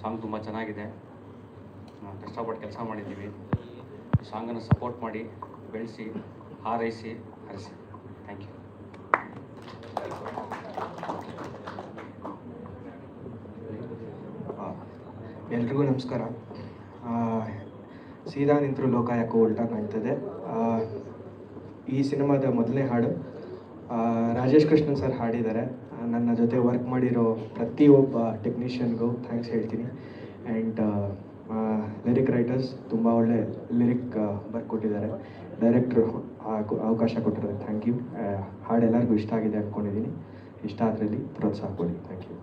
Song ತುಂಬ ಚೆನ್ನಾಗಿದೆ. ಕಷ್ಟಪಟ್ಟು ಕೆಲಸ ಮಾಡಿದ್ದೀವಿ. ಈ ಸಾಂಗನ್ನು ಸಪೋರ್ಟ್ ಮಾಡಿ, ಬೆಳೆಸಿ, ಹಾರೈಸಿ, ಹರಿಸಿ. ಥ್ಯಾಂಕ್ ಯು ಎಲ್ರಿಗೂ ನಮಸ್ಕಾರ. ಸೀದಾ ನಿಂತರೂ ಲೋಕ ಯಾಕೋ ಉಲ್ಟಾ ಕಾಣ್ತದೆ. ಈ ಸಿನಿಮಾದ ಮೊದಲನೇ ಹಾಡು ರಾಜೇಶ್ ಕೃಷ್ಣನ್ ಸರ್ ಹಾಡಿದ್ದಾರೆ. ನನ್ನ ಜೊತೆ ವರ್ಕ್ ಮಾಡಿರೋ ಪ್ರತಿಯೊಬ್ಬ ಟೆಕ್ನಿಷಿಯನ್ಗೂ ಥ್ಯಾಂಕ್ಸ್ ಹೇಳ್ತೀನಿ. ಆ್ಯಂಡ್ ಲಿರಿಕ್ ರೈಟರ್ಸ್ ತುಂಬ ಒಳ್ಳೆ ಲಿರಿಕ್ ಬರ್ಕೊಟ್ಟಿದ್ದಾರೆ. ಡೈರೆಕ್ಟ್ರು ಅವಕಾಶ ಕೊಟ್ಟಿರೋದು. ಥ್ಯಾಂಕ್ ಯು ಹಾಡು ಎಲ್ಲರಿಗೂ ಇಷ್ಟ ಆಗಿದೆ ಅಂದ್ಕೊಂಡಿದ್ದೀನಿ ಇಷ್ಟ ಅದರಲ್ಲಿ ಪ್ರೋತ್ಸಾಹ ಕೊಡಿ. Thank you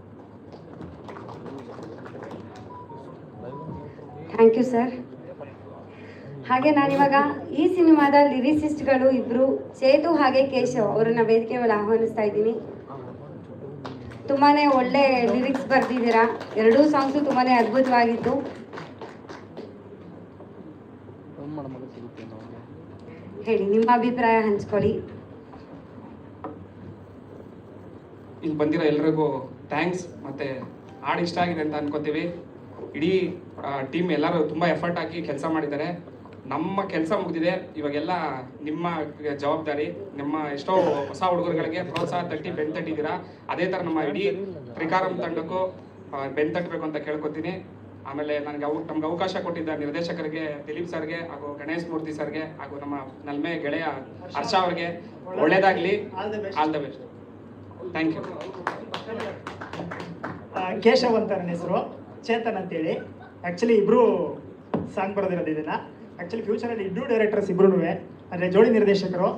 thank you sir ಹಾಗೆ ನಾನಿವಾಗ ಈ ಸಿನಿಮಾದ ಲಿರಿಸಿಸ್ಟ್ಗಳು ಇಬ್ರು ಚೇತು ಹಾಗೆ ಕೇಶವ್ ಅವರನ್ನ ವೇದಿಕೆ ಮೇಲೆ ಆಹ್ವಾನಿಸ್ತಾ ಇದ್ದೀನಿ. ತುಂಬಾನೇ ಒಳ್ಳೆ ಲಿರಿಕ್ಸ್ ಬರ್ದಿದ್ದೀರಾ? ಎರಡೂ ಸಾಂಗ್ಸು ತುಂಬಾನೇ ಅದ್ಭುತವಾಗಿತ್ತು ಹೇಳಿ ನಿಮ್ಮ ಅಭಿಪ್ರಾಯ ಹಂಚ್ಕೊಳ್ಳಿ. ಇಲ್ಲಿ ಬಂದಿರೋ ಎಲ್ರಿಗೂ ಥ್ಯಾಂಕ್ಸ್ ಮತ್ತೆ ಹಾಡು ಇಷ್ಟ ಆಗಿದೆ ಅಂತ ಅನ್ಕೋತೀವಿ. ಇಡೀ ಟೀಮ್ ಎಲ್ಲರೂ ತುಂಬ ಎಫರ್ಟ್ ಹಾಕಿ ಕೆಲಸ ಮಾಡಿದ್ದಾರೆ. ನಮ್ಮ ಕೆಲಸ ಮುಗಿದಿದೆ. ಇವಾಗೆಲ್ಲ ನಿಮ್ಮ ಜವಾಬ್ದಾರಿ ನಿಮ್ಮ ಎಷ್ಟೋ ಹೊಸ ಹುಡುಗರುಗಳಿಗೆ ಪ್ರೋತ್ಸಾಹ ತಟ್ಟಿ ಬೆನ್ ತಟ್ಟಿದ್ದೀರಾ? ಅದೇ ಥರ ನಮ್ಮ ಇಡೀ ತ್ರಿಕಾರಂ ತಂಡಕ್ಕೂ ಬೆನ್ ತಟ್ಟಬೇಕು ಅಂತ ಕೇಳ್ಕೊತೀನಿ. ಆಮೇಲೆ ನನಗೆ ಅವು ನಮ್ಗೆ ಅವಕಾಶ ಕೊಟ್ಟಿದ್ದ ನಿರ್ದೇಶಕರಿಗೆ ದಿಲೀಪ್ ಸರ್ಗೆ ಹಾಗೂ ಗಣೇಶ್ ಮೂರ್ತಿ ಸರ್ಗೆ ಹಾಗೂ ನಮ್ಮ ನಲ್ಮೆ ಗೆಳೆಯ ಹರ್ಷ ಅವ್ರಿಗೆ ಒಳ್ಳೇದಾಗ್ಲಿ. All the best thank you Keshav ಅಂತ ನನ್ನ ಹೆಸರು. ಚೇತನ್ ಅಂತೇಳಿ. ಆ್ಯಕ್ಚುಲಿ ಇಬ್ಬರು ಸಾಂಗ್ ಬರೆದಿರೋದು ಇದನ್ನು. ಆ್ಯಕ್ಚುಲಿ ಫ್ಯೂಚರಲ್ಲಿ ಇಬ್ಬರು ಡೈರೆಕ್ಟರ್ಸ್ ಇಬ್ರು ಅಂದರೆ ಜೋಡಿ ನಿರ್ದೇಶಕರು.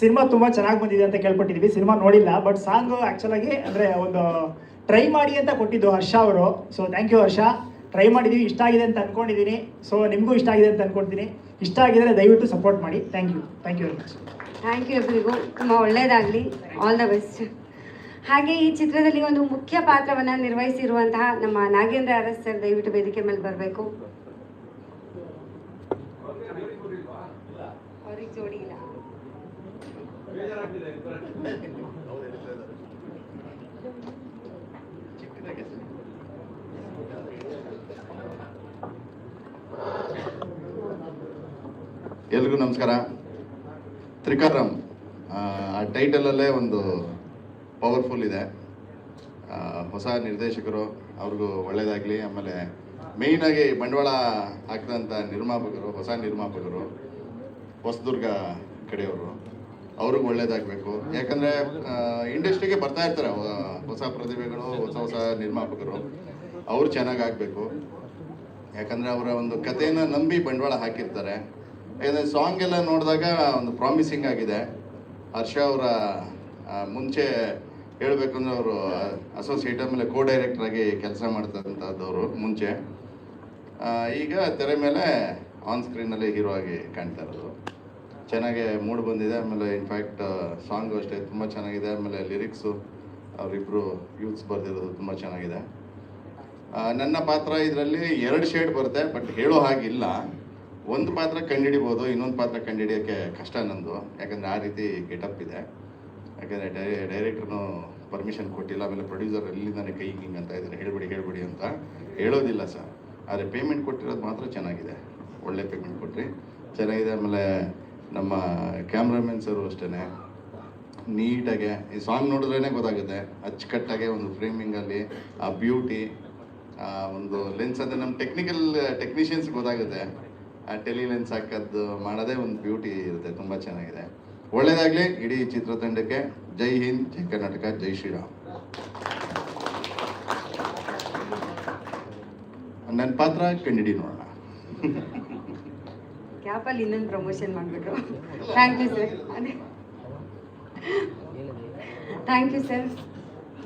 ಸಿನಿಮಾ ತುಂಬ ಚೆನ್ನಾಗಿ ಬಂದಿದೆ ಅಂತ ಕೇಳ್ಪಟ್ಟಿದ್ವಿ. ಸಿನಿಮಾ ನೋಡಿಲ್ಲ ಬಟ್ ಸಾಂಗು ಆ್ಯಕ್ಚುಲಾಗಿ ಅಂದರೆ ಒಂದು ಟ್ರೈ ಮಾಡಿ ಅಂತ ಕೊಟ್ಟಿದ್ದು ಹರ್ಷ ಅವರು. So thank you Harsha. Try ಮಾಡಿದ್ದೀವಿ ಇಷ್ಟ ಆಗಿದೆ ಅಂತ ಅಂದ್ಕೊಂಡಿದ್ದೀನಿ ಸೊ ನಿಮಗೂ ಇಷ್ಟ ಆಗಿದೆ ಅಂತ ಅಂದ್ಕೊಳ್ತೀನಿ ಇಷ್ಟ ಆಗಿದ್ರೆ ದಯವಿಟ್ಟು ಸಪೋರ್ಟ್ ಮಾಡಿ. Thank you thank you very much thank you ಎಲ್ರಿಗೂ. ತುಂಬ ಒಳ್ಳೆಯದಾಗಲಿ ಆಲ್ ದ ಬೆಸ್ಟ್ ಹಾಗೆ ಈ ಚಿತ್ರದಲ್ಲಿ ಒಂದು ಮುಖ್ಯ ಪಾತ್ರವನ್ನು ನಿರ್ವಹಿಸಿರುವಂತಹ ನಮ್ಮ ನಾಗೇಂದ್ರ ಅರಸ್ ಸರ್ ದಯವಿಟ್ಟು ವೇದಿಕೆ ಮೇಲೆ ಬರಬೇಕು ಅವ್ರಿಗೆ ಜೋಡಿ ಇಲ್ಲ ಎಲ್ರಿಗೂ ನಮಸ್ಕಾರ. ತ್ರಿಕಾರಂ ಆ ಟೈಟಲಲ್ಲೇ ಒಂದು ಪವರ್ಫುಲ್ ಇದೆ. ಹೊಸ ನಿರ್ದೇಶಕರು, ಅವ್ರಿಗೂ ಒಳ್ಳೆಯದಾಗಲಿ ಆಮೇಲೆ ಮೇಯ್ನಾಗಿ ಬಂಡವಾಳ ಹಾಕಿದಂಥ ನಿರ್ಮಾಪಕರು, ಹೊಸ ನಿರ್ಮಾಪಕರು, ಹೊಸದುರ್ಗ ಕಡೆಯವರು. ಅವ್ರಿಗೆ ಒಳ್ಳೇದಾಗಬೇಕು. ಯಾಕಂದರೆ ಇಂಡಸ್ಟ್ರಿಗೆ ಬರ್ತಾ ಇರ್ತಾರೆ ಹೊಸ ಪ್ರತಿಭೆಗಳು, ಹೊಸ ಹೊಸ ನಿರ್ಮಾಪಕರು. ಅವ್ರು ಚೆನ್ನಾಗಿ ಆಗಬೇಕು ಯಾಕಂದರೆ ಅವರ ಒಂದು ಕಥೆನ ನಂಬಿ ಬಂಡವಾಳ ಹಾಕಿರ್ತಾರೆ. ಯಾಕಂದರೆ ಸಾಂಗ್ ಎಲ್ಲ ನೋಡಿದಾಗ ಒಂದು ಪ್ರಾಮಿಸಿಂಗ್ ಆಗಿದೆ. ಹರ್ಷ ಅವರ ಮುಂಚೆ ಹೇಳಬೇಕಂದ್ರೆ ಅವರು ಅಸೋಸಿಯೇಟ್ ಆಮೇಲೆ ಕೋ ಡೈರೆಕ್ಟರ್ ಆಗಿ ಕೆಲಸ ಮಾಡ್ತಂಥದ್ದವರು ಮುಂಚೆ. ಈಗ ತೆರೆ ಮೇಲೆ ಆನ್ ಸ್ಕ್ರೀನಲ್ಲಿ ಹೀರೋ ಆಗಿ ಕಾಣ್ತಾ ಇರೋದು. ಚೆನ್ನಾಗಿ ಮೂಡ್ ಬಂದಿದೆ, ಆಮೇಲೆ ಇನ್ಫ್ಯಾಕ್ಟ್ ಸಾಂಗು ಅಷ್ಟೇ ತುಂಬ ಚೆನ್ನಾಗಿದೆ, ಆಮೇಲೆ ಲಿರಿಕ್ಸು ಅವರಿಬ್ಬರು ಯೂತ್ಸ್ ಬರೆದಿರೋದು ತುಂಬ ಚೆನ್ನಾಗಿದೆ. ನನ್ನ ಪಾತ್ರ ಇದರಲ್ಲಿ ಎರಡು ಶೇಡ್ ಬರುತ್ತೆ ಬಟ್ ಹೇಳೋ ಹಾಗಿಲ್ಲ. ಒಂದು ಪಾತ್ರ ಕಂಡುಹಿಡಿಬೋದು ಇನ್ನೊಂದು ಪಾತ್ರ ಕಂಡುಹಿಡಿಯೋಕ್ಕೆ ಕಷ್ಟ ನಂದು, ಯಾಕಂದರೆ ಆ ರೀತಿ ಗೆಟಪ್ ಇದೆ. ಯಾಕಂದರೆ ಡೈ ಡೈರೆಕ್ಟ್ರೂ ಪರ್ಮಿಷನ್ ಕೊಟ್ಟಿಲ್ಲ, ಆಮೇಲೆ ಪ್ರೊಡ್ಯೂಸರ್ ಎಲ್ಲಿಂದಾನೆ ಕೈ ಹಿಂಗೆ ಅಂತ ಇದ್ದಾರೆ ಹೇಳ್ಬಿಡಿ ಹೇಳ್ಬಿಡಿ ಅಂತ ಹೇಳೋದಿಲ್ಲ ಸರ್. ಆದರೆ ಪೇಮೆಂಟ್ ಕೊಟ್ಟಿರೋದು ಮಾತ್ರ ಚೆನ್ನಾಗಿದೆ. ಒಳ್ಳೆ ಪೇಮೆಂಟ್ ಕೊಟ್ರಿ. ಚೆನ್ನಾಗಿದೆ, ಆಮೇಲೆ ನಮ್ಮ ಕ್ಯಾಮ್ರಾಮನ್ ಸರು ಅಷ್ಟೇ ನೀಟಾಗೆ ಈ ಸಾಂಗ್ ನೋಡಿದ್ರೇ ಗೊತ್ತಾಗುತ್ತೆ. ಅಚ್ಚುಕಟ್ಟಾಗೆ ಒಂದು ಫ್ರೇಮಿಂಗಲ್ಲಿ ಆ ಬ್ಯೂಟಿ ಆ ಒಂದು ಲೆನ್ಸ್ ಅಂದರೆ ನಮ್ಮ ಟೆಕ್ನಿಕಲ್ ಟೆಕ್ನಿಷಿಯನ್ಸ್ ಗೊತ್ತಾಗುತ್ತೆ. ಆ ಟೆಲಿ ಲೆನ್ಸ್ ಹಾಕೋದು ಮಾಡೋದೇ ಒಂದು ಬ್ಯೂಟಿ ಇರುತ್ತೆ, ತುಂಬ ಚೆನ್ನಾಗಿದೆ. ಒಳ್ಳೆಯದಾಗಲಿ ಇಡೀ ಚಿತ್ರತಂಡಕ್ಕೆ ಜೈ ಹಿಂದ್, ಜೈ ಕರ್ನಾಟಕ, ಜೈ ಶ್ರೀರಾಮ್. ನನ್ನ ಪಾತ್ರ ಕಂಡಿಡಿ ನೋಡೋಣ. ಕ್ಯಾಪಲ್ಲಿ ಇನ್ನೊಂದು ಪ್ರಮೋಷನ್ ಮಾಡಿಬಿಟ್ರು ಥ್ಯಾಂಕ್ ಯು ಸರ್ ಅದೇ. ಥ್ಯಾಂಕ್ ಯು ಸರ್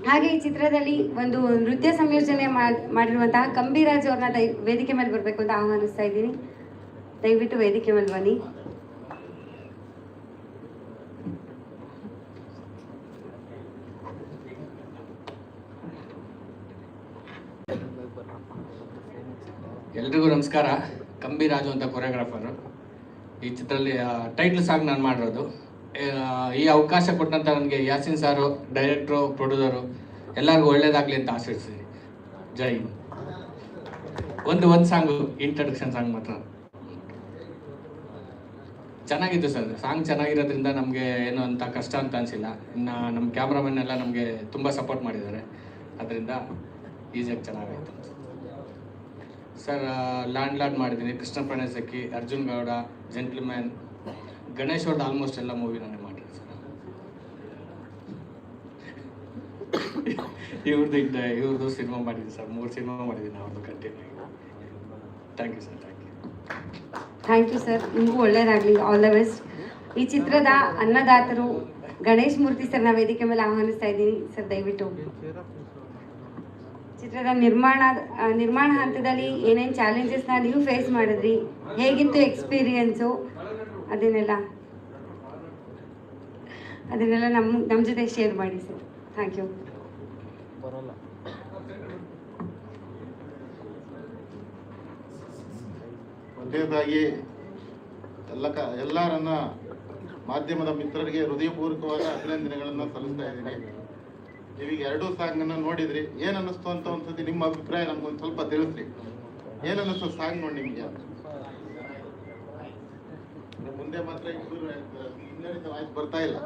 ಹಾಗೆ ಈ ಚಿತ್ರದಲ್ಲಿ ಒಂದು ನೃತ್ಯ ಸಂಯೋಜನೆ ಮಾಡ್- ಮಾಡಿರುವಂತಹ ಕಂಬಿರಾಜ್ ಅವ್ರನ್ನ ದಯ ವೇದಿಕೆ ಮೇಲೆ ಬರಬೇಕು ಅಂತ ಆಹ್ವಾನಿಸ್ತಾ ಇದ್ದೀನಿ. ದಯವಿಟ್ಟು ವೇದಿಕೆ ಮೇಲೆ ಬನ್ನಿ. ಎಲ್ರಿಗೂ ನಮಸ್ಕಾರ. ಕಂಬಿರಾಜು ಅಂತ ಕೊರಿಯೋಗ್ರಾಫರು ಈ ಚಿತ್ರದಲ್ಲಿ ಟೈಟ್ಲ್ ಸಾಂಗ್ ನಾನು ಮಾಡಿರೋದು. ಈ ಅವಕಾಶ ಕೊಟ್ಟಂತ ನನಗೆ ಯಾಸಿನ್ ಸಾರು ಡೈರೆಕ್ಟ್ರು ಪ್ರೊಡ್ಯೂಸರು ಎಲ್ಲರಿಗೂ ಒಳ್ಳೇದಾಗಲಿ ಅಂತ ಆಶಿಸ್ತೀನಿ ಜೈ ಒಂದು ಒಂದು ಸಾಂಗು ಇಂಟ್ರಡಕ್ಷನ್ ಸಾಂಗ್ ಮಾತ್ರ. ಚೆನ್ನಾಗಿತ್ತು ಸರ್ ಸಾಂಗ್ ಚೆನ್ನಾಗಿರೋದ್ರಿಂದ ನಮಗೆ ಏನು ಅಂತ ಕಷ್ಟ ಅಂತ ಅನಿಸಿಲ್ಲ. ಇನ್ನು ನಮ್ಮ ಕ್ಯಾಮ್ರಾಮನ್ ಎಲ್ಲ ನಮಗೆ ತುಂಬ ಸಪೋರ್ಟ್ ಮಾಡಿದ್ದಾರೆ. ಅದರಿಂದ ಈಸಿಯಾಗಿ ಚೆನ್ನಾಗಾಯಿತು. ಸರ್ ಲ್ಯಾಂಡ್ ಲಾರ್ಡ್ ಮಾಡಿದ್ದೀನಿ. ಕೃಷ್ಣ ಪ್ರಣಯಸಕ್ಕಿ, ಅರ್ಜುನ್ ಗೌಡ ಜೆಂಟ್ಲ್ಮ್ಯಾನ್ ಗಣೇಶ್ ಅವ್ರದ್ದು ಆಲ್ಮೋಸ್ಟ್ ಎಲ್ಲ ಮೂವಿ ನಾನೇ ಮಾಡಿದ್ದೀನಿ ಸರ್. ಇವ್ರದ್ದು ಇದ್ದ ಇವ್ರದ್ದು ಸಿನಿಮಾ ಮಾಡಿದ್ದೀನಿ ಸರ್. ಮೂರು ಸಿನಿಮಾ ಮಾಡಿದ್ದೀನಿ ಅವ್ರದ್ದು continue thank you sir thank you thank you sir ನಿಮಗೂ ಒಳ್ಳೆಯದಾಗಲಿ ಆಲ್ ದ ಬೆಸ್ಟ್ ಈ ಚಿತ್ರದ ಅನ್ನದಾತರು ಗಣೇಶ್ ಮೂರ್ತಿ ಸರ್ನ ವೇದಿಕೆ ಮೇಲೆ ಆಹ್ವಾನಿಸ್ತಾ ಇದ್ದೀನಿ. ಸರ್, ದಯವಿಟ್ಟು. ಚಿತ್ರದ ನಿರ್ಮಾಣ ನಿರ್ಮಾಣ ಹಂತದಲ್ಲಿ ಏನೇನು ಚಾಲೆಂಜಸ್ನ ನೀವು ಫೇಸ್ ಮಾಡಿದ್ರಿ? ಹೇಗಿತ್ತು ಎಕ್ಸ್ಪೀರಿಯನ್ಸು ಅದನ್ನೆಲ್ಲ ಅದನ್ನೆಲ್ಲ ನಮ್ಮ ನಮ್ಮ ಜೊತೆ ಶೇರ್ ಮಾಡಿ ಸರ್. ಥ್ಯಾಂಕ್ ಯು ಮೊದಲನೇದಾಗಿ ಎಲ್ಲ ಕ, ಎಲ್ಲರನ್ನ ಮಾಧ್ಯಮದ ಮಿತ್ರರಿಗೆ ಹೃದಯಪೂರ್ವಕವಾದ ಅಭಿನಂದನೆಗಳನ್ನು ಸಲ್ಲಿಸ್ತಾ ಇದ್ದೀನಿ. ನೀವೀಗ ಎರಡೂ ಸಾಂಗನ್ನು ನೋಡಿದ್ರಿ ಏನು ಅನ್ನಿಸ್ತು ಅಂತ ಒಂದ್ಸತಿ ನಿಮ್ಮ ಅಭಿಪ್ರಾಯ ನಮ್ಗೊಂದು ಸ್ವಲ್ಪ ತಿಳಿಸ್ರಿ. ಏನು ಅನ್ನಿಸ್ತು ಸಾಂಗ್ ನೋಡಿ ನಿಮಗೆ? ಮುಂದೆ ಮಾತ್ರ ಇಬ್ಬರು ವಾಯ್ಸ್ ಬರ್ತಾ ಇಲ್ಲ.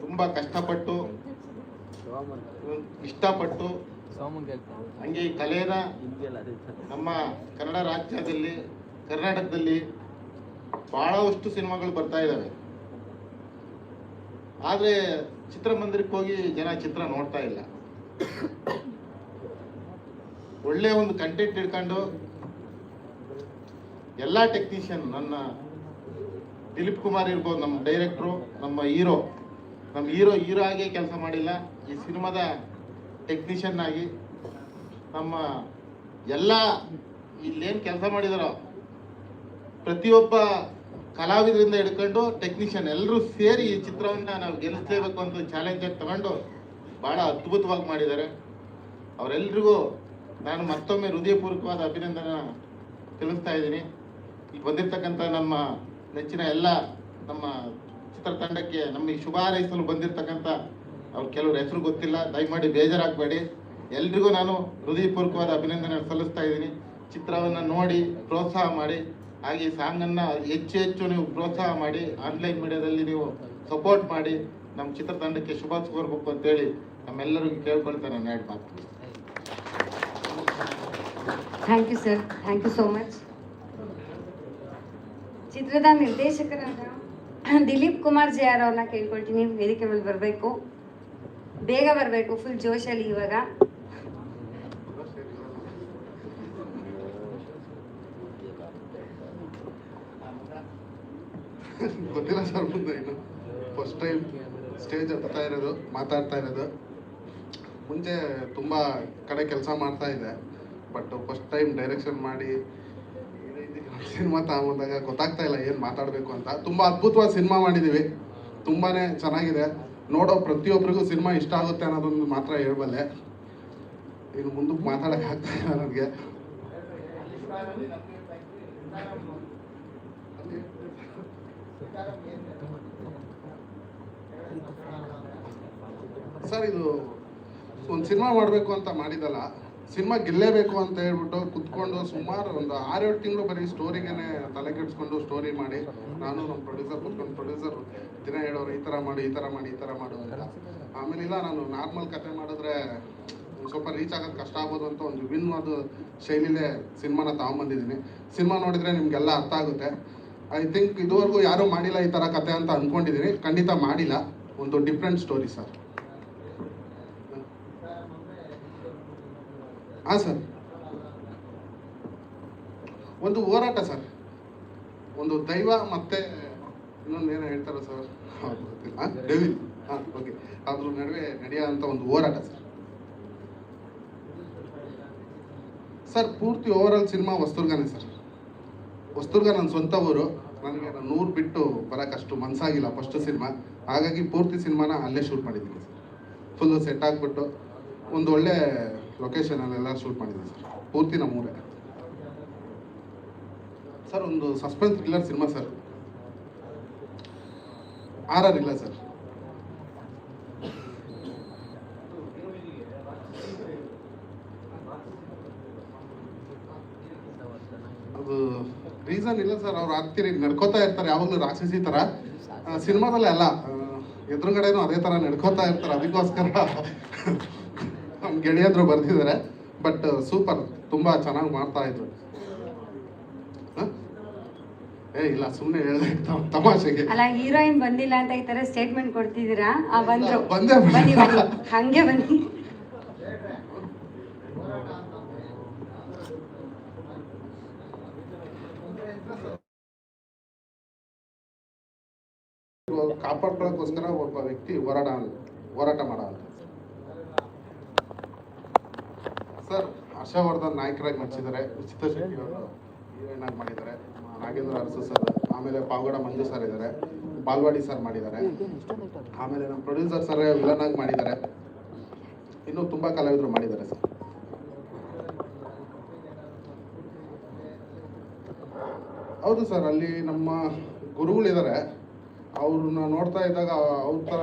ತುಂಬಾ ಕಷ್ಟಪಟ್ಟು ಇಷ್ಟಪಟ್ಟು ಹಂಗೆ ಈ ಕಲೆನ ನಮ್ಮ ಕನ್ನಡ ರಾಜ್ಯದಲ್ಲಿ ಕರ್ನಾಟಕದಲ್ಲಿ ಬಹಳಷ್ಟು ಸಿನಿಮಾಗಳು ಬರ್ತಾ ಇದ್ದಾವೆ ಆದರೆ ಚಿತ್ರಮಂದಿರಕ್ಕೆ ಹೋಗಿ ಜನ ಚಿತ್ರ ನೋಡ್ತಾ ಇಲ್ಲ. ಒಳ್ಳೆ ಒಂದು ಕಂಟೆಂಟ್ ಇಟ್ಕೊಂಡು ಎಲ್ಲ ಟೆಕ್ನಿಷಿಯನ್ ನನ್ನ ದಿಲೀಪ್ ಕುಮಾರ್ ಇರ್ಬೋದು, ನಮ್ಮ ಡೈರೆಕ್ಟ್ರು ನಮ್ಮ ಹೀರೋ ನಮ್ಮ ಹೀರೋ ಹೀರೋ ಆಗಿ ಕೆಲಸ ಮಾಡಿಲ್ಲ. ಈ ಸಿನಿಮಾದ ಟೆಕ್ನಿಷಿಯನ್ ಆಗಿ ನಮ್ಮ ಎಲ್ಲ ಇಲ್ಲೇನು ಕೆಲಸ ಮಾಡಿದಾರೋ ಪ್ರತಿಯೊಬ್ಬ ಕಲಾವಿದರಿಂದ ಹಿಡ್ಕೊಂಡು ಟೆಕ್ನಿಷಿಯನ್ ಎಲ್ಲರೂ ಸೇರಿ ಈ ಚಿತ್ರವನ್ನ ನಾವು ಗೆಲ್ಲಿಸಲೇಬೇಕು ಅಂತ ಚಾಲೆಂಜ್ ತಗೊಂಡು ಬಹಳ ಅದ್ಭುತವಾಗಿ ಮಾಡಿದ್ದಾರೆ. ಅವರೆಲ್ರಿಗೂ ನಾನು ಮತ್ತೊಮ್ಮೆ ಹೃದಯಪೂರ್ವಕವಾದ ಅಭಿನಂದನೆ ತಿಳಿಸ್ತಾ ಇದ್ದೀನಿ. ಈಗ ಬಂದಿರ್ತಕ್ಕಂಥ ನಮ್ಮ ನೆಚ್ಚಿನ ಎಲ್ಲ ನಮ್ಮ ಚಿತ್ರತಂಡಕ್ಕೆ ನಮಗೆ ಶುಭ ಹಾರೈಸಲು ಬಂದಿರತಕ್ಕಂಥ ಅವ್ರ ಕೆಲವ್ರ ಹೆಸರು ಗೊತ್ತಿಲ್ಲ, ದಯಮಾಡಿ ಬೇಜಾರಾಗಬೇಡಿ. ಎಲ್ರಿಗೂ ನಾನು ಹೃದಯಪೂರ್ವಕವಾದ ಅಭಿನಂದನೆ ಸಲ್ಲಿಸ್ತಾ ಇದ್ದೀನಿ. ಚಿತ್ರವನ್ನು ನೋಡಿ, ಪ್ರೋತ್ಸಾಹ ಮಾಡಿ. ಹಾಗೆ ಈ ಸಾಂಗನ್ನು ಹೆಚ್ಚು ಹೆಚ್ಚು ನೀವು ಪ್ರೋತ್ಸಾಹ ಮಾಡಿ ಆನ್ಲೈನ್ ಮೀಡಿಯಾದಲ್ಲಿ ನೀವು ಸಪೋರ್ಟ್ ಮಾಡಿ, ನಮ್ಮ ಚಿತ್ರತಂಡಕ್ಕೆ ಶುಭ ಕೋರ್ಬೇಕು ಅಂತೇಳಿ ನಮ್ಮೆಲ್ಲರಿಗೂ ಕೇಳ್ಕೊಳ್ತೇನೆ ನಾನು ಎರಡು ಮಾತು. Thank you sir thank you so much ಚಿತ್ರದ ನಿರ್ದೇಶಕರಾದ ದಿಲೀಪ್ ಕುಮಾರ್ ಜೆ ಅವ್ರನ್ನ ಕೇಳ್ಕೊಳ್ತೀನಿ. ವೇದಿಕೆ ಮೇಲೆ ಬರಬೇಕು. ಬೇಗ ಬರಬೇಕು. ಫುಲ್ ಜೋಶಲ್ಲಿ ಇವಾಗ. ಗೊತ್ತಿಲ್ಲ ಸರ್ ಮುಂದೆ ಇನ್ನು. ಫಸ್ಟ್ ಟೈಮ್ ಸ್ಟೇಜ್ ಹತ್ತಾ ಇರೋದು, ಮಾತಾಡ್ತಾ ಇರೋದು. ಮುಂಚೆ ತುಂಬ ಕಡೆ ಕೆಲಸ ಮಾಡ್ತಾ ಇದೆ ಬಟ್ ಫಸ್ಟ್ ಟೈಮ್ ಡೈರೆಕ್ಷನ್ ಮಾಡಿ ಸಿನಿಮಾ ತಗೊಂಡಾಗ ಗೊತ್ತಾಗ್ತಾ ಇಲ್ಲ ಏನು ಮಾತಾಡಬೇಕು ಅಂತ. ತುಂಬ ಅದ್ಭುತವಾದ ಸಿನಿಮಾ ಮಾಡಿದ್ದೀವಿ ತುಂಬಾ ಚೆನ್ನಾಗಿದೆ. ನೋಡೋ ಪ್ರತಿಯೊಬ್ಬರಿಗೂ ಸಿನಿಮಾ ಇಷ್ಟ ಆಗುತ್ತೆ ಅನ್ನೋದೊಂದು ಮಾತ್ರ ಹೇಳ್ಬಲ್ಲೆ. ಇನ್ನು ಮುಂದಕ್ಕೆ ಮಾತಾಡೋಕ್ಕಾಗ್ತಾ ಇಲ್ಲ ನನಗೆ. ಸರ್, ಇದು ಒಂದು ಸಿನಿಮಾ ಮಾಡಬೇಕು ಅಂತ ಮಾಡಿದಲ್ಲ ಸಿನಿಮಾ ಗೆಲ್ಲೇಬೇಕು ಅಂತ ಹೇಳ್ಬಿಟ್ಟು ಕುತ್ಕೊಂಡು ಸುಮಾರು ಒಂದು ಆರೇಳು ತಿಂಗಳು ಬರೀ ಸ್ಟೋರಿಗೇನೆ ತಲೆ ಕೆಡಿಸ್ಕೊಂಡು ಸ್ಟೋರಿ ಮಾಡಿ, ನಾನು ನಮ್ಮ ಪ್ರೊಡ್ಯೂಸರ್ ಕುತ್ಕೊಂಡು ಪ್ರೊಡ್ಯೂಸರ್ ದಿನ ಹೇಳೋರು ಈ ಥರ ಮಾಡಿ, ಈ ಥರ ಮಾಡಿ, ಈ ಥರ ಮಾಡು ಅಂತ. ಆಮೇಲೆ ಇಲ್ಲ ನಾನು ನಾರ್ಮಲ್ ಕತೆ ಮಾಡಿದ್ರೆ ಸ್ವಲ್ಪ ರೀಚ್ ಆಗೋದು ಕಷ್ಟ ಆಗ್ಬೋದು ಅಂತ ಒಂದು ವಿಭಿನ್ನವಾದ ಶೈಲಿಲೇ ಸಿನಿಮಾನ ತಗೊಂಬಂದಿದ್ದೀನಿ. ಸಿನಿಮಾ ನೋಡಿದರೆ ನಿಮಗೆಲ್ಲ ಅರ್ಥ ಆಗುತ್ತೆ. ಐ ಥಿಂಕ್ ಇದುವರೆಗೂ ಯಾರೂ ಮಾಡಿಲ್ಲ ಈ ಥರ ಕತೆ ಅಂತ ಅಂದ್ಕೊಂಡಿದ್ದೀನಿ ಖಂಡಿತ ಮಾಡಿಲ್ಲ. ಒಂದು ಡಿಫ್ರೆಂಟ್ ಸ್ಟೋರಿ ಸರ್ ಹಾಂ ಸರ್ ಒಂದು ಹೋರಾಟ ಸರ್ ಒಂದು ದೈವ ಮತ್ತೆ ಇನ್ನೊಂದು ಏನೋ ಹೇಳ್ತಾರ ಸರ್ ಡೆವಿಲ್ ಹಾಂ ಓಕೆ ಅದ್ರ ನಡುವೆ ನಡೆಯುವಂತ ಒಂದು ಹೋರಾಟ ಸರ್ ಸರ್ ಪೂರ್ತಿ ಓವರ್ ಆಲ್ ಸಿನಿಮಾ ವಸ್ತುರ್ಗಾನೇ ಸರ್ ಹೊಸ್ತುರ್ಗ ನನ್ನ ಸ್ವಂತ ಊರು. ನನಗೆ ನಾನು ನೂರು ಬಿಟ್ಟು ಬರೋಕ್ಕಷ್ಟು ಮನಸ್ಸಾಗಿಲ್ಲ ಫಸ್ಟ್ ಸಿನಿಮಾ ಹಾಗಾಗಿ ಪೂರ್ತಿ ಸಿನಿಮಾನ ಅಲ್ಲೇ ಶೂಟ್ ಮಾಡಿದ್ದೀನಿ ಸರ್. ಫುಲ್ಲು ಸೆಟ್ ಆಗಿಬಿಟ್ಟು ಒಂದು ಒಳ್ಳೆ ಲೊಕೇಶನಲ್ಲೆಲ್ಲ ಶೂಟ್ ಮಾಡಿದ್ದೀನಿ ಸರ್. ಪೂರ್ತಿ ನಮ್ಮೂರೇ ಸರ್, ಒಂದು ಸಸ್ಪೆನ್ಸ್ ಥ್ರಿಲ್ಲರ್ ಸಿನಿಮಾ ಸರ್. ಆರ್ ಆರ್ ಇಲ್ಲ ಸರ್. ವಿಲನ್ ಇಲ್ಲ ಸರ್ ಅವ್ರು ಆಗ್ತೀರಿ ನಡ್ಕೋತಾ ಇರ್ತಾರೆ ಯಾವಾಗಲೂ ರಾಕ್ಷಸಿ ಥರ ಸಿನಿಮಾದಲ್ಲೇ ಅಲ್ಲ ಎದುರುಗಡೆನೂ ಅದೇ ಥರ ನಡ್ಕೋತಾ ಇರ್ತಾರೆ ಅದಕ್ಕೋಸ್ಕರ ನಮ್ಮ ಗೆಳೆಯಂದ್ರು ಬರ್ತಿದ್ದಾರೆ ಬಟ್ ಸೂಪರ್ ತುಂಬ ಚೆನ್ನಾಗಿ ಮಾಡ್ತಾ ಇದ್ರು? ಏ ಇಲ್ಲ ಸುಮ್ಮನೆ ಹೇಳಿದೆ ತಮಾಷೆಗೆ. ಅಲ್ಲ ಹೀರೋಯಿನ್ ಬಂದಿಲ್ಲ ಅಂತ ಈ ತರ ಸ್ಟೇಟ್ಮೆಂಟ್ ಕೊಡ್ತಿದ್ದೀರಾ? ಬಂದ್ರು. ಬಂದೇ ಹಂಗೆ ಬನ್ನಿ. ಕಾಪಾಡ್ಕೊಳ್ಳೋಕ್ಕೋಸ್ಕರ ಒಬ್ಬ ವ್ಯಕ್ತಿ ಹೋರಾಟ ಹೋರಾಟ ಮಾಡಲ್ಲ. ಸರ್, ಹರ್ಷವರ್ಧನ್ ನಾಯಕರಾಗಿ ನಟಿಸಿದ್ದಾರೆ ಉಚಿತ ಶೆಟ್ಟಿ ಅವರು ಮಾಡಿದ್ದಾರೆ. ನಾಗೇಂದ್ರ ಅರಸು ಸರ್, ಆಮೇಲೆ ಪಾವಗಡ ಮಂಜು ಸರ್ ಇದ್ದಾರೆ. ಬಾಲ್ವಾಡಿ ಸರ್ ಮಾಡಿದ್ದಾರೆ. ಆಮೇಲೆ ನಮ್ಮ ಪ್ರೊಡ್ಯೂಸರ್ ಸರ್ ವಿಲನ್ ಆಗಿ ಮಾಡಿದ್ದಾರೆ. ಇನ್ನೂ ತುಂಬಾ ಕಲಾವಿದರು ಮಾಡಿದ್ದಾರೆ ಸರ್. ಹೌದು ಸರ್, ಅಲ್ಲಿ ನಮ್ಮ ಗುರುಗಳಿದ್ದಾರೆ. ಅವ್ರನ್ನ ನೋಡ್ತಾ ಇದ್ದಾಗ ಅವ್ರ ಥರ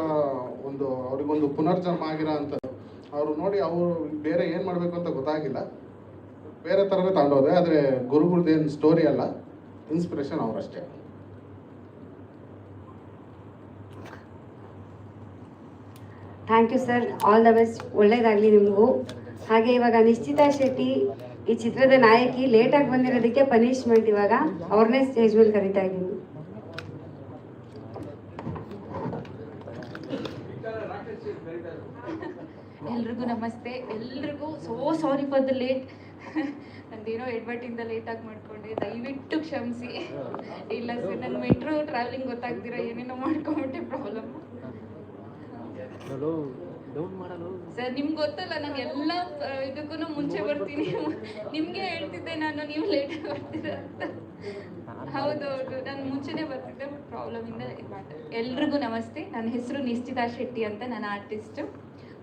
ಒಂದು ಅವ್ರಿಗೊಂದು ಪುನರ್ಜನ್ಮ ಆಗಿರೋ ಅವರು ನೋಡಿ ಅವರು ಬೇರೆ ಏನು ಮಾಡಬೇಕು ಅಂತ ಗೊತ್ತಾಗಿಲ್ಲ. ಬೇರೆ ಥರನೇ ತಗೊಂಡೋದೆ ಆದರೆ ಗುರುಗಳದ್ದೇನು ಸ್ಟೋರಿ ಅಲ್ಲ inspiration ಅವರಷ್ಟೇ. Thank you sir all the best ಒಳ್ಳೇದಾಗಲಿ ನಿಮಗೂ. ಹಾಗೆ ಇವಾಗ ನಿಶ್ಚಿತಾ ಶೆಟ್ಟಿ, ಈ ಚಿತ್ರದ ನಾಯಕಿ ಲೇಟಾಗಿ ಬಂದಿರೋದಕ್ಕೆ ಪನಿಷ್ಮೆಂಟ್ ಇವಾಗ. ಅವ್ರನ್ನೇ ಸ್ಟೇಜ್ ಮೇಲೆ ಕರಿತಾ ಇದ್ದೀನಿ. ಎಲ್ರಿಗೂ ನಮಸ್ತೆ. ಎಲ್ರಿಗೂ so sorry for the late ನಂದೇನೋ ಎಡ್ವರ್ಟಿಂದ ಲೇಟಾಗಿ ಮಾಡ್ಕೊಂಡೆ. ದಯವಿಟ್ಟು ಕ್ಷಮಿಸಿ. ಇಲ್ಲ ಸರ್ ನನ್ನ ಮೆಟ್ರೋ ಟ್ರಾವೆಲಿಂಗ್ ಗೊತ್ತಾಗ್ದಿರ ಏನೇನೋ ಮಾಡ್ಕೊಂಬಿಟ್ಟೆ ಪ್ರಾಬ್ಲಮ್ ಸರ್ ನಿಮ್ಗೆ ಗೊತ್ತಲ್ಲ ನಾನು ಎಲ್ಲ ಇದಕ್ಕೂ ಮುಂಚೆ ಬರ್ತೀನಿ. ನಿಮಗೆ ಹೇಳ್ತಿದ್ದೆ ನಾನು ನೀವು ಲೇಟಾಗಿ ಬರ್ತೀರ ಅಂತ. ಹೌದೌದು ನಾನು ಮುಂಚೆನೇ ಬರ್ತಿದ್ದೆ ಬಟ್ ಮಾಡ್ತಾರೆ. ಎಲ್ರಿಗೂ ನಮಸ್ತೆ. ನನ್ನ ಹೆಸರು ನಿಶ್ಚಿತಾ ಶೆಟ್ಟಿ ಅಂತ ನಾನು ಆರ್ಟಿಸ್ಟು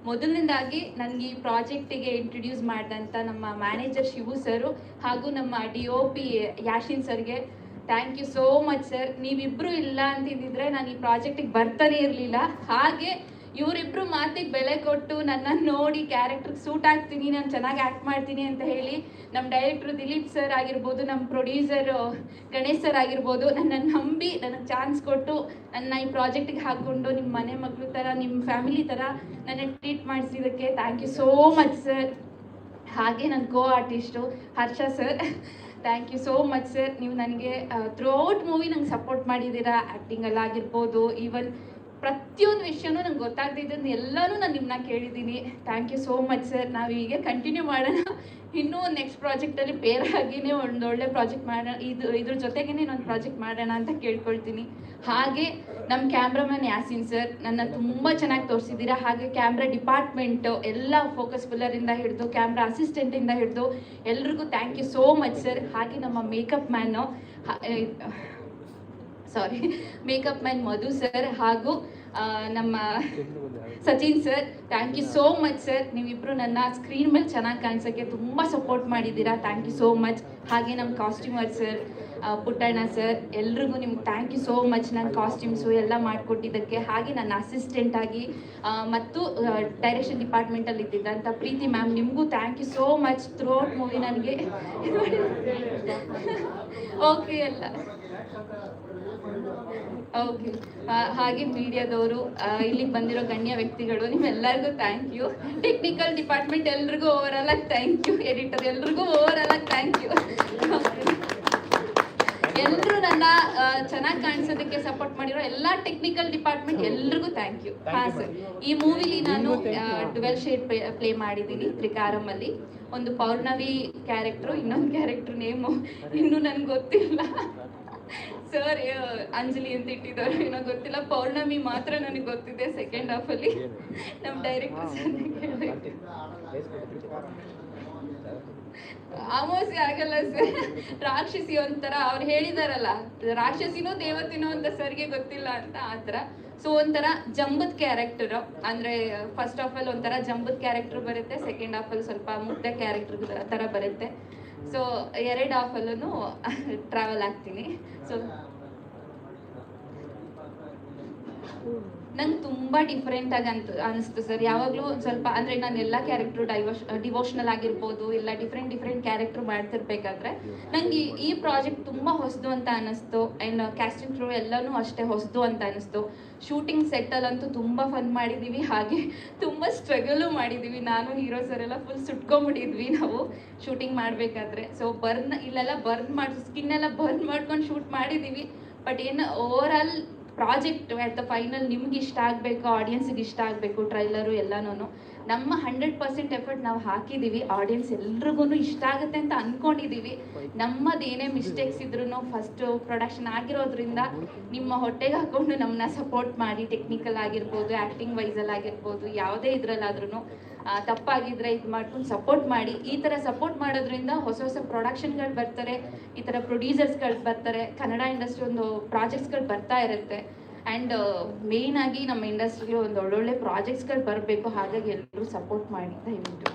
ಮೊದಲನೇದಾಗಿ ನನಗೆ ಈ ಪ್ರಾಜೆಕ್ಟಿಗೆ ಇಂಟ್ರೊಡ್ಯೂಸ್ ಮಾಡಿದಂಥ ನಮ್ಮ ಮ್ಯಾನೇಜರ್ ಶಿವು ಸರು ಹಾಗೂ ನಮ್ಮ ಡಿ ಒ ಪಿ ಯಾಶಿನ್ ಸರ್ಗೆ thank you so much sir ನೀವಿಬ್ಬರು ಇಲ್ಲ ಅಂತಿದ್ದಿದ್ರೆ ನಾನು ಈ ಪ್ರಾಜೆಕ್ಟಿಗೆ ಬರ್ತಾನೆ ಇರಲಿಲ್ಲ. ಹಾಗೆ ಇವರಿಬ್ರು ಮಾತಿಗೆ ಬೆಲೆ ಕೊಟ್ಟು ನನ್ನ ನೋಡಿ ಕ್ಯಾರೆಕ್ಟರ್ಗೆ ಸೂಟ್ ಆಗ್ತೀನಿ ನಾನು ಚೆನ್ನಾಗಿ ಆ್ಯಕ್ಟ್ ಮಾಡ್ತೀನಿ ಅಂತ ಹೇಳಿ ನಮ್ಮ ಡೈರೆಕ್ಟ್ರು ದಿಲೀಪ್ ಸರ್ ಆಗಿರ್ಬೋದು ನಮ್ಮ ಪ್ರೊಡ್ಯೂಸರ್ ಗಣೇಶ್ ಸರ್ ಆಗಿರ್ಬೋದು ನನ್ನನ್ನು ನಂಬಿ ನನಗೆ ಚಾನ್ಸ್ ಕೊಟ್ಟು ನನ್ನ ಈ ಪ್ರಾಜೆಕ್ಟಿಗೆ ಹಾಕ್ಕೊಂಡು ನಿಮ್ಮ ಮನೆ ಮಗಳು ಥರ ನಿಮ್ಮ ಫ್ಯಾಮಿಲಿ ಥರ ನನಗೆ treat ಮಾಡಿಸಿದ್ದಕ್ಕೆ thank you so much sir ಹಾಗೆ ನನ್ನ co artist Harsha sir thank you so much sir ನೀವು ನನಗೆ ಥ್ರೂಔಟ್ ಮೂವಿ ನಂಗೆ ಸಪೋರ್ಟ್ ಮಾಡಿದ್ದೀರಾ ಆ್ಯಕ್ಟಿಂಗಲ್ಲಾಗಿರ್ಬೋದು ಈವನ್ ಪ್ರತಿಯೊಂದು ವಿಷಯನೂ ನಂಗೆ ಗೊತ್ತಾಗ್ದಿದ್ದನ್ನು ಎಲ್ಲನೂ ನಾನು ನಿಮ್ಮನ್ನ ಕೇಳಿದ್ದೀನಿ. Thank you so much sir ನಾವು ಹೀಗೆ ಕಂಟಿನ್ಯೂ ಮಾಡೋಣ. ಇನ್ನೂ ನೆಕ್ಸ್ಟ್ ಪ್ರಾಜೆಕ್ಟಲ್ಲಿ ಪೇರ್ ಆಗಿನೇ ಒಂದು ಒಳ್ಳೆ ಪ್ರಾಜೆಕ್ಟ್ ಮಾಡೋಣ ಇದು, ಇದ್ರ ಜೊತೆಗೇ ಇನ್ನೊಂದು ಪ್ರಾಜೆಕ್ಟ್ ಮಾಡೋಣ ಅಂತ ಕೇಳ್ಕೊಳ್ತೀನಿ. ಹಾಗೆ ನಮ್ಮ ಕ್ಯಾಮ್ರಾಮನ್ ಯಾಸಿನ್ ಸರ್ ನನ್ನ ತುಂಬ ಚೆನ್ನಾಗಿ ತೋರಿಸಿದ್ದೀರಾ. ಹಾಗೆ ಕ್ಯಾಮ್ರಾ ಡಿಪಾರ್ಟ್ಮೆಂಟು ಎಲ್ಲ ಫೋಕಸ್ ಫುಲ್ಲರಿಂದ ಹಿಡಿದು ಕ್ಯಾಮ್ರಾ ಅಸಿಸ್ಟೆಂಟಿಂದ ಹಿಡಿದು ಎಲ್ರಿಗೂ thank you so much sir ಹಾಗೆ ನಮ್ಮ makeup man sorry makeup man Madhu sir ಹಾಗೂ ನಮ್ಮ Sachin sir thank you so much sir ನೀವಿಬ್ರು ನನ್ನ ಸ್ಕ್ರೀನ್ ಮೇಲೆ ಚೆನ್ನಾಗಿ ಕಾಣಿಸೋಕ್ಕೆ ತುಂಬ ಸಪೋರ್ಟ್ ಮಾಡಿದ್ದೀರಾ. ಥ್ಯಾಂಕ್ ಯು ಸೋ ಮಚ್ ಹಾಗೆ ನಮ್ಮ ಕಾಸ್ಟ್ಯೂಮರ್ ಸರ್ ಪುಟ್ಟಣ್ಣ ಸರ್ ಎಲ್ರಿಗೂ ನಿಮ್ಗೆ ಥ್ಯಾಂಕ್ ಯು ಸೋ ಮಚ್ ನನ್ನ ಕಾಸ್ಟ್ಯೂಮ್ಸು ಎಲ್ಲ ಮಾಡಿಕೊಟ್ಟಿದ್ದಕ್ಕೆ. ಹಾಗೆ ನನ್ನ ಅಸಿಸ್ಟೆಂಟ್ ಆಗಿ ಮತ್ತು ಡೈರೆಕ್ಷನ್ ಡಿಪಾರ್ಟ್ಮೆಂಟಲ್ಲಿ ಇದ್ದಿದ್ದಂಥ ಪ್ರೀತಿ ಮ್ಯಾಮ್ ನಿಮಗೂ thank you so much throughout movie ನನಗೆ. ಓಕೆ ಎಲ್ಲ ಓಕೆ ಹಾಗೆ ಮೀಡಿಯಾದವರು ಇಲ್ಲಿಗೆ ಬಂದಿರೋ ಗಣ್ಯ ವ್ಯಕ್ತಿಗಳು ನಿಮ್ಮೆಲ್ಲರಿಗೂ ಥ್ಯಾಂಕ್ ಯು ಟೆಕ್ನಿಕಲ್ ಡಿಪಾರ್ಟ್ಮೆಂಟ್ ಎಲ್ರಿಗೂ ಓವರ್ ಆಲ್ ಆಗಿ ಥ್ಯಾಂಕ್ ಯು ಎಡಿಟರ್ ಎಲ್ರಿಗೂ ಓವರ್ ಆಲ್ ಆಗಿ ಥ್ಯಾಂಕ್ ಯು ಎಲ್ಲರೂ ನನ್ನ ಚೆನ್ನಾಗಿ ಕಾಣಿಸೋದಕ್ಕೆ ಸಪೋರ್ಟ್ ಮಾಡಿರೋ ಎಲ್ಲ ಟೆಕ್ನಿಕಲ್ ಡಿಪಾರ್ಟ್ಮೆಂಟ್ ಎಲ್ರಿಗೂ ಥ್ಯಾಂಕ್ ಯು ಹಾ ಸರ್ ಈ ಮೂವಿಲಿ ನಾನು ಟ್ವೆಲ್ ಶೇಡ್ ಪ್ಲೇ ಮಾಡಿದ್ದೀನಿ ತ್ರಿಕಾರಮಲ್ಲಿ. ಒಂದು ಪೌರ್ಣವಿ ಕ್ಯಾರೆಕ್ಟ್ರು ಇನ್ನೊಂದು ಕ್ಯಾರೆಕ್ಟ್ರ್ ನೇಮು ಇನ್ನೂ ನನಗೆ ಗೊತ್ತಿಲ್ಲ. ಸರ್ ಅಂಜಲಿ ಅಂತ ಇಟ್ಟಿದ್ದಾರೆ. ಏನೋ ಗೊತ್ತಿಲ್ಲ ಪೌರ್ಣಮಿ ಮಾತ್ರ ನನಗೆ ಗೊತ್ತಿದೆ ಸೆಕೆಂಡ್ ಹಾಫ್ ಅಲ್ಲಿ. ನಮ್ಮ ಡೈರೆಕ್ಟರ್ ಆಮೋಸಿ ಅಮಾವಾಸ್ಯೆ ಆಗಲ್ಲ ಸರ್ ರಾಕ್ಷಸಿ ಒಂಥರ ಅವ್ರು ಹೇಳಿದಾರಲ್ಲ ರಾಕ್ಷಸಿನೋ ದೇವತಿನೋ ಅಂತ ಸರ್ಗೆ ಗೊತ್ತಿಲ್ಲ ಅಂತ ಆತರ ಸೊ ಒಂಥರ ಜಂಬದ್ ಕ್ಯಾರೆಕ್ಟರ್ ಅಂದ್ರೆ ಫಸ್ಟ್ ಆಫ್ ಅಲ್ಲಿ ಒಂಥರ ಜಂಬದ್ ಕ್ಯಾರೆಕ್ಟರ್ ಬರುತ್ತೆ ಸೆಕೆಂಡ್ ಹಾಫ್ ಅಲ್ಲಿ ಸ್ವಲ್ಪ ಮುಗ್ಧ ಕ್ಯಾರೆಕ್ಟರ್ ತರ ಬರುತ್ತೆ. ಸೊ ಎರಡು ಆಫಲ್ಲೂ ಟ್ರಾವೆಲ್ ಆಗ್ತೀನಿ. ಸೊ ನಂಗೆ ತುಂಬ ಡಿಫ್ರೆಂಟಾಗಿ ಅಂತ, ಅನಿಸ್ತು ಸರ್. ಯಾವಾಗಲೂ ಒಂದು ಸ್ವಲ್ಪ ಅಂದರೆ ನಾನು ಎಲ್ಲ ಕ್ಯಾರೆಕ್ಟ್ರು ಡೈವರ್ಶ್ ಡಿವೋಷ್ನಲ್ ಆಗಿರ್ಬೋದು, ಇಲ್ಲ ಡಿಫ್ರೆಂಟ್ ಡಿಫ್ರೆಂಟ್ ಕ್ಯಾರೆಕ್ಟ್ರ್ ಮಾಡ್ತಿರ್ಬೇಕಾದ್ರೆ ನಂಗೆ ಈ ಪ್ರಾಜೆಕ್ಟ್ ತುಂಬ ಹೊಸದು ಅಂತ ಅನ್ನಿಸ್ತು ಆ್ಯಂಡ್ ಕ್ಯಾಸ್ಟಿಂಗ್ ಥ್ರೂ ಎಲ್ಲನೂ ಅಷ್ಟೇ ಹೊಸದು ಅಂತ ಅನ್ನಿಸ್ತು ಶೂಟಿಂಗ್ ಸೆಟ್ಟಲ್ಲಂತೂ ತುಂಬ ಫನ್ ಮಾಡಿದ್ದೀವಿ ಹಾಗೆ ತುಂಬ ಸ್ಟ್ರಗಲು ಮಾಡಿದ್ದೀವಿ ನಾನು ಹೀರೋ ಸರ್ ಎಲ್ಲ ಫುಲ್ ಸುಟ್ಕೊಂಬಿಟ್ಟಿದ್ವಿ ನಾವು ಶೂಟಿಂಗ್ ಮಾಡಬೇಕಾದ್ರೆ. ಸೊ ಬರ್ನ್ ಇಲ್ಲೆಲ್ಲ ಬರ್ನ್ ಮಾಡಿ ಸ್ಕಿನ್ನೆಲ್ಲ ಬರ್ನ್ ಮಾಡ್ಕೊಂಡು ಶೂಟ್ ಮಾಡಿದ್ದೀವಿ ಬಟ್ ಏನು over all project at the final ನಿಮ್ಗೆ ಇಷ್ಟ ಆಗಬೇಕು ಆಡಿಯನ್ಸಿಗೆ ಇಷ್ಟ ಆಗಬೇಕು ಟ್ರೈಲರು ಎಲ್ಲನೂ ನಮ್ಮ ಹಂಡ್ರೆಡ್ ಪರ್ಸೆಂಟ್ ಎಫರ್ಟ್ ನಾವು ಹಾಕಿದ್ದೀವಿ ಆಡಿಯನ್ಸ್ ಎಲ್ರಿಗೂ ಇಷ್ಟ ಆಗುತ್ತೆ ಅಂತ ಅಂದ್ಕೊಂಡಿದ್ದೀವಿ ನಮ್ಮದೇನೇ ಮಿಸ್ಟೇಕ್ಸ್ ಇದ್ರೂ ಫಸ್ಟ್ ಪ್ರೊಡಕ್ಷನ್ ಆಗಿರೋದ್ರಿಂದ ನಿಮ್ಮ ಹೊಟ್ಟೆಗೆ ಹಾಕೊಂಡು ನಮ್ಮನ್ನ ಸಪೋರ್ಟ್ ಮಾಡಿ ಟೆಕ್ನಿಕಲ್ ಆಗಿರ್ಬೋದು ಆ್ಯಕ್ಟಿಂಗ್ ವೈಸಲ್ಲಿ ಆಗಿರ್ಬೋದು, ಯಾವುದೇ ಇದರಲ್ಲಾದ್ರೂ ತಪ್ಪಾಗಿದ್ರೆ ಇದು ಮಾಡ್ಕೊಂಡು ಸಪೋರ್ಟ್ ಮಾಡಿ. ಈ ಥರ ಸಪೋರ್ಟ್ ಮಾಡೋದ್ರಿಂದ ಹೊಸ ಹೊಸ ಪ್ರೊಡಕ್ಷನ್ಗಳು ಬರ್ತಾರೆ, ಈ ಥರ ಪ್ರೊಡ್ಯೂಸರ್ಸ್ಗಳು ಬರ್ತಾರೆ, ಕನ್ನಡ ಇಂಡಸ್ಟ್ರಿ ಒಂದು ಪ್ರಾಜೆಕ್ಟ್ಸ್ಗಳು ಬರ್ತಾ ಇರುತ್ತೆ. ಆ್ಯಂಡ್ ಮೇಯ್ನಾಗಿ ನಮ್ಮ ಇಂಡಸ್ಟ್ರಿಲಿ ಒಂದು ಒಳ್ಳೊಳ್ಳೆ ಪ್ರಾಜೆಕ್ಟ್ಸ್ಗಳು ಬರಬೇಕು ಹಾಗಾಗಿ ಎಲ್ಲರೂ ಸಪೋರ್ಟ್ ಮಾಡಿ ದಯವಿಟ್ಟು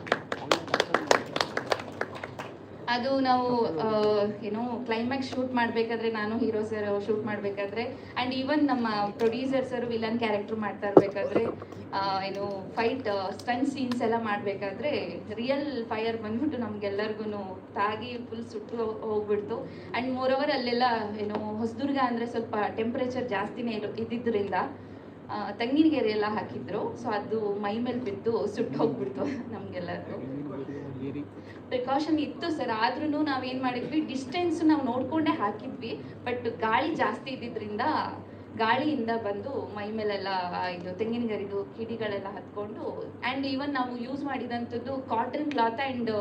ಅದು ನಾವು ಏನು ಕ್ಲೈಮ್ಯಾಕ್ಸ್ ಶೂಟ್ ಮಾಡಬೇಕಾದ್ರೆ ನಾನು ಹೀರೋ ಸರ್ ಶೂಟ್ ಮಾಡಬೇಕಾದ್ರೆ ಆ್ಯಂಡ್ ಈವನ್ ನಮ್ಮ ಪ್ರೊಡ್ಯೂಸರ್ ಸರ್ ವಿಲನ್ ಕ್ಯಾರೆಕ್ಟರ್ ಮಾಡ್ತಾ ಇರಬೇಕಾದ್ರೆ ಏನು ಫೈಟ್ ಸ್ಟನ್ ಸೀನ್ಸ್ ಎಲ್ಲ ಮಾಡಬೇಕಾದ್ರೆ ರಿಯಲ್ ಫೈರ್ ಬಂದ್ಬಿಟ್ಟು ನಮ್ಗೆಲ್ಲರಿಗೂ ತಾಗಿ ಫುಲ್ ಸುಟ್ಟು ಹೋಗ್ಬಿಡ್ತು. ಆ್ಯಂಡ್ ಮೋರ್ ಓವರ್ ಅಲ್ಲೆಲ್ಲ ಏನು ಹೊಸದುರ್ಗ ಅಂದರೆ ಸ್ವಲ್ಪ ಟೆಂಪ್ರೇಚರ್ ಜಾಸ್ತಿನೇ ಇರೋ ಆ, ತೆಂಗಿನಗೆರೆ ಎಲ್ಲ ಹಾಕಿದ್ರು. ಸೊ ಅದು ಮೈ ಮೇಲೆ ಬಿದ್ದು ಸುಟ್ಟು ಹೋಗ್ಬಿಡ್ತು ನಮಗೆಲ್ಲರಿಗೂ ಪ್ರಿಕಾಷನ್ ಇತ್ತು ಸರ್. ಆದ್ರೂ ನಾವೇನು ಮಾಡಿದ್ವಿ ಡಿಸ್ಟೆನ್ಸ್ ನಾವು ನೋಡ್ಕೊಂಡೇ ಹಾಕಿದ್ವಿ. ಬಟ್ ಗಾಳಿ ಜಾಸ್ತಿ ಇದ್ದಿದ್ರಿಂದ ಗಾಳಿಯಿಂದ ಬಂದು ಮೈ ಮೇಲೆಲ್ಲ ಇದು ತೆಂಗಿನ ಗರಿದು ಕಿಡಿಗಳೆಲ್ಲ ಹತ್ಕೊಂಡು ಆ್ಯಂಡ್ ಈವನ್ ನಾವು ಯೂಸ್ ಮಾಡಿದಂಥದ್ದು ಕಾಟನ್ ಕ್ಲಾತ್ ಆ್ಯಂಡ್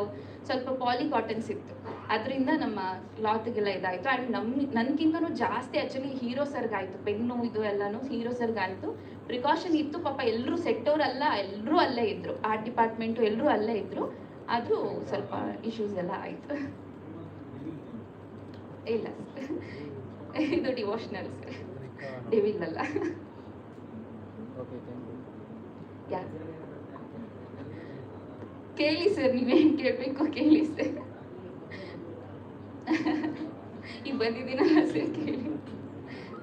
ಸ್ವಲ್ಪ ಪಾಲಿ ಕಾಟನ್ಸ್ ಇತ್ತು ಅದರಿಂದ ನಮ್ಮ ಕ್ಲಾತ್ಗೆಲ್ಲ ಇದಾಯಿತು. ಆ್ಯಂಡ್ ನಮ್ಮ ನನಗಿಂತನೂ ಜಾಸ್ತಿ ಆ್ಯಕ್ಚುಲಿ ಹೀರೋ ಸರ್ಗಾಯಿತು ಪೆನ್ನು ಇದು ಎಲ್ಲನೂ ಹೀರೋ ಸರ್ಗಾಯಿತು ಪ್ರಿಕಾಷನ್ ಇತ್ತು ಪಾಪ ಎಲ್ಲರೂ ಸೆಟ್ಟವ್ರಲ್ಲ ಎಲ್ಲರೂ ಅಲ್ಲೇ ಇದ್ದರು ಆರ್ಟ್ ಡಿಪಾರ್ಟ್ಮೆಂಟು ಎಲ್ಲರೂ ಅಲ್ಲೇ ಇದ್ದರು ಆದರೂ ಸ್ವಲ್ಪ ಇಶ್ಯೂಸ್ ಎಲ್ಲ ಆಯಿತು. ಇಲ್ಲ. ಇದು ಡಿವೋಷ್ನಲ್ ಸರ್ ಡೆವಿಲ್ ಅಲ್ಲ ಕೇಳಿ ಸರ್ ನೀವೇನು ಕೇಳ್ಬೇಕು? ಕೇಳಿ ಸರ್ ಈಗ ಬಂದಿದ್ದೀನಲ್ಲ ಸರ್ ಕೇಳಿ.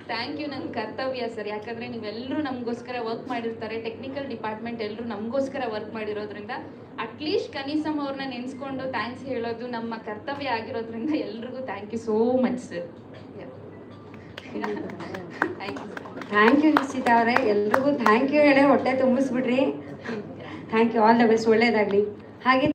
ಥ್ಯಾಂಕ್ ಯು ನನ್ನ ಕರ್ತವ್ಯ ಸರ್ ಯಾಕಂದ್ರೆ ನೀವೆಲ್ಲರೂ ನಮಗೋಸ್ಕರ ವರ್ಕ್ ಮಾಡಿರ್ತಾರೆ. ಟೆಕ್ನಿಕಲ್ ಡಿಪಾರ್ಟ್ಮೆಂಟ್ ಎಲ್ಲರೂ ನಮಗೋಸ್ಕರ ವರ್ಕ್ ಮಾಡಿರೋದ್ರಿಂದ ಅಟ್ಲೀಸ್ಟ್ ಕನಿಸಮ್ ಅವ್ರನ್ನ ನೆನೆಸ್ಕೊಂಡು ಥ್ಯಾಂಕ್ಸ್ ಹೇಳೋದು ನಮ್ಮ ಕರ್ತವ್ಯ ಆಗಿರೋದ್ರಿಂದ ಎಲ್ರಿಗೂ thank you so much sir thank you ನಿಶ್ಚಿತ ಅವರೇ. ಎಲ್ರಿಗೂ ಥ್ಯಾಂಕ್ ಯು ಹೇಳಿ ಹೊಟ್ಟೆ ತುಂಬಿಸ್ಬಿಡ್ರಿ thank you all the best ಒಳ್ಳೇದಾಗಲಿ. ಹಾಗೆ